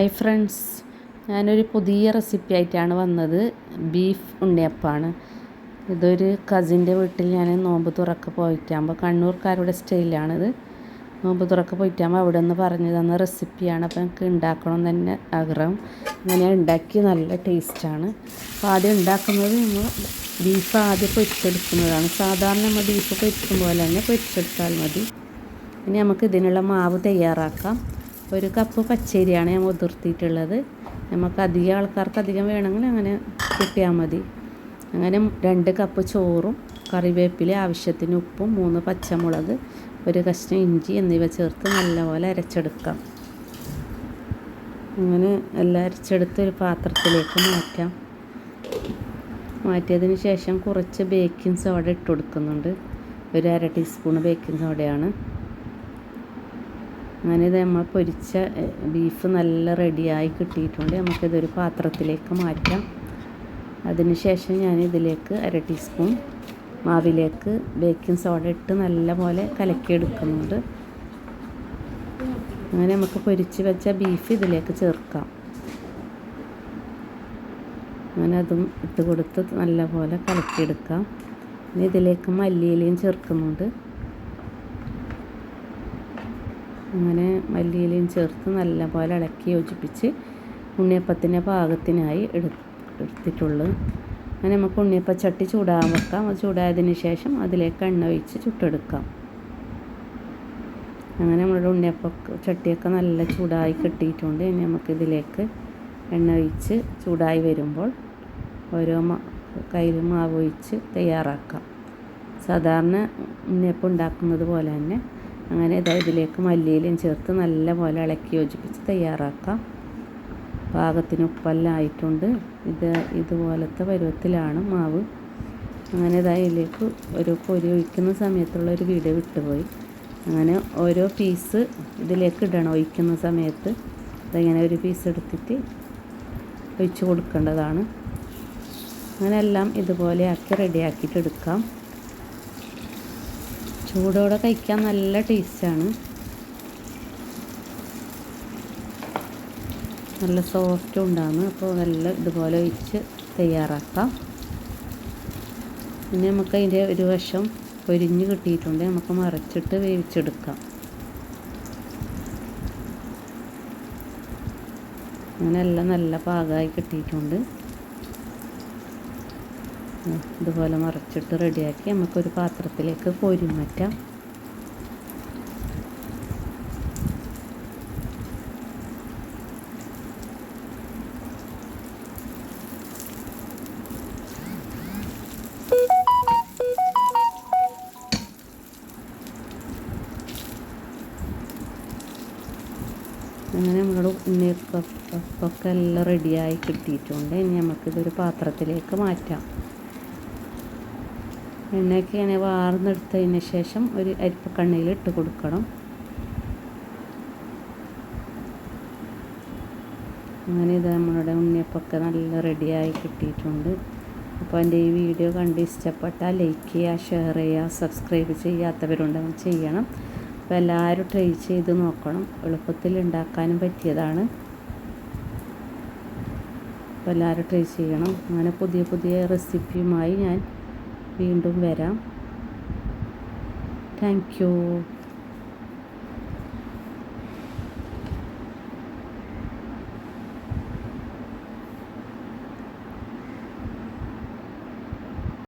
Hi friends. ഞാനൊരു പുതിയ recipe ആയിട്ടാണ് വന്നത്. ബീഫ് ഉണ്ണിയപ്പമാണ്. ഇതൊരു കസിന്റെ വീട്ടിൽ ഞാൻ നോമ്പ് തുറക്ക പോയിട്ടാകുമ്പോൾ കണ്ണൂർക്കാരുടെ സ്റ്റൈലാണിത്. നോമ്പ് തുറക്ക പോയിട്ടാകുമ്പോൾ അവിടെ നിന്ന് പറഞ്ഞു തന്ന റെസിപ്പിയാണ്. അപ്പോൾ എനിക്ക് ഉണ്ടാക്കണം തന്നെ ആഗ്രഹം. അങ്ങനെ ഉണ്ടാക്കി നല്ല ടേസ്റ്റാണ്. അപ്പോൾ ആദ്യം ഉണ്ടാക്കുന്നത് നമ്മൾ ബീഫ് ആദ്യം പൊരിച്ചെടുക്കുന്നതാണ്. സാധാരണ നമ്മൾ ബീഫ് പൊരിക്കും പോലെ തന്നെ പൊരിച്ചെടുത്താൽ മതി. ഇനി നമുക്ക് ഇതിനുള്ള മാവ് തയ്യാറാക്കാം. ഒരു കപ്പ് പച്ചരിയാണ് ഞാൻ ഉതിർത്തിയിട്ടുള്ളത് നമുക്ക് അധികം ആൾക്കാർക്ക് അധികം വേണമെങ്കിൽ അങ്ങനെ കിട്ടിയാൽ മതി. അങ്ങനെ രണ്ട് കപ്പ് ചോറും കറിവേപ്പില ആവശ്യത്തിന് ഉപ്പും മൂന്ന് പച്ചമുളക് ഒരു കഷ്ണം ഇഞ്ചി എന്നിവ ചേർത്ത് നല്ലപോലെ അരച്ചെടുക്കാം. അങ്ങനെ എല്ലാം അരച്ചെടുത്ത് ഒരു പാത്രത്തിലേക്ക് മാറ്റാം. മാറ്റിയതിന് ശേഷം കുറച്ച് ബേക്കിംഗ് സോഡ ഇട്ട് കൊടുക്കുന്നുണ്ട്. ഒരു അര ടീസ്പൂൺ ബേക്കിംഗ് സോഡയാണ്. അങ്ങനെ ഇത് നമ്മൾ പൊരിച്ച ബീഫ് നല്ല റെഡിയായി കിട്ടിയിട്ടുണ്ട്. നമുക്കിതൊരു പാത്രത്തിലേക്ക് മാറ്റാം. അതിനുശേഷം ഞാൻ ഇതിലേക്ക് അര ടീസ്പൂൺ മാവിലേക്ക് ബേക്കിംഗ് സോഡ ഇട്ട് നല്ലപോലെ കലക്കിയെടുക്കുന്നുണ്ട്. അങ്ങനെ നമുക്ക് പൊരിച്ച് വെച്ച ബീഫ് ഇതിലേക്ക് ചേർക്കാം. അങ്ങനെ അതും ഇട്ട് കൊടുത്ത് നല്ലപോലെ കലക്കിയെടുക്കാം. ഇനി ഇതിലേക്ക് മല്ലിയിലയും ചേർക്കുന്നുണ്ട്. അങ്ങനെ മല്ലിയിലയും ചേർത്ത് നല്ലപോലെ ഇളക്കി യോജിപ്പിച്ച് ഉണ്ണിയപ്പത്തിന്റെ പാകത്തിനായി എടു എടുത്തിട്ടുള്ളൂ. അങ്ങനെ നമുക്ക് ഉണ്ണിയപ്പ ചട്ടി ചൂടാകാൻ വെക്കാം. അത് ചൂടായതിന് ശേഷം അതിലേക്ക് എണ്ണ ഒഴിച്ച് ചുട്ടെടുക്കാം. അങ്ങനെ നമ്മുടെ ഉണ്ണിയപ്പ ചട്ടിയൊക്കെ നല്ല ചൂടായി കിട്ടിയിട്ടുണ്ട്. ഇനി നമുക്കിതിലേക്ക് എണ്ണ ഒഴിച്ച് ചൂടായി വരുമ്പോൾ ഓരോ കയ്യിൽ മാവ് ഒഴിച്ച് തയ്യാറാക്കാം. സാധാരണ ഉണ്ണിയപ്പം ഉണ്ടാക്കുന്നത് പോലെ തന്നെ അങ്ങനെ ഇതാ ഇതിലേക്ക് മല്ലിയിലയും ചേർത്ത് നല്ലപോലെ ഇളക്കി യോജിപ്പിച്ച് തയ്യാറാക്കാം. പാകത്തിന് ഉപ്പെല്ലാം ആയിട്ടുണ്ട്. ഇത് ഇതുപോലത്തെ പരുവത്തിലാണ് മാവ്. അങ്ങനെ ഇതാ ഇതിലേക്ക് ഒരു പൊരി ഒഴിക്കുന്ന സമയത്തുള്ള ഒരു വീഡിയോ വിട്ടുപോയി. അങ്ങനെ ഓരോ പീസ് ഇതിലേക്ക് ഇടണം ഒഴിക്കുന്ന സമയത്ത്. ഇതിങ്ങനെ ഒരു പീസ് എടുത്തിട്ട് ഒഴിച്ച് കൊടുക്കേണ്ടതാണ്. അങ്ങനെ എല്ലാം ഇതുപോലെ ആക്കി റെഡിയാക്കിയിട്ട് എടുക്കാം. ചൂടോടെ കഴിക്കാൻ നല്ല ടേസ്റ്റാണ്. നല്ല സോഫ്റ്റും ഉണ്ടാകുന്നു അപ്പോൾ നല്ല ഇതുപോലെ വെച്ച് തയ്യാറാക്കാം. പിന്നെ നമുക്ക് അതിന്റെ ഒരു വശം പൊരിഞ്ഞ് കിട്ടിയിട്ടുണ്ട്. നമുക്ക് മറിച്ചിട്ട് വേവിച്ചെടുക്കാം. അങ്ങനെ എല്ലാം നല്ല പാകമായി കിട്ടിയിട്ടുണ്ട്. ഇതുപോലെ മറച്ചിട്ട് റെഡിയാക്കി നമുക്കൊരു പാത്രത്തിലേക്ക് കോരി മാറ്റാം. അങ്ങനെ നമ്മുടെ ഉണ്ണിയപ്പൊക്കെ എല്ലാം റെഡിയായി കിട്ടിയിട്ടുണ്ട്. ഇനി നമുക്കിതൊരു പാത്രത്തിലേക്ക് മാറ്റാം. എണ്ണയൊക്കെ ഇങ്ങനെ വാർന്നെടുത്തതിന് ശേഷം ഒരു അരിപ്പക്കണ്ണയിൽ ഇട്ട് കൊടുക്കണം. അങ്ങനെ ഇത് നമ്മളുടെ ഉണ്ണിയപ്പൊക്കെ നല്ല റെഡിയായി കിട്ടിയിട്ടുണ്ട്. അപ്പോൾ എന്റെ ഈ വീഡിയോ കണ്ട് ഇഷ്ടപ്പെട്ടാൽ ലൈക്ക് ചെയ്യുക ഷെയർ ചെയ്യുക സബ്സ്ക്രൈബ് ചെയ്യാത്തവരുണ്ടെങ്കിൽ ചെയ്യണം. അപ്പോൾ എല്ലാവരും ട്രൈ ചെയ്ത് നോക്കണം. എളുപ്പത്തിൽ ഉണ്ടാക്കാനും പറ്റിയതാണ്. അപ്പോൾ എല്ലാവരും ട്രൈ ചെയ്യണം. അങ്ങനെ പുതിയ പുതിയ റെസിപ്പിയുമായി ഞാൻ വീണ്ടും വരാം. താങ്ക്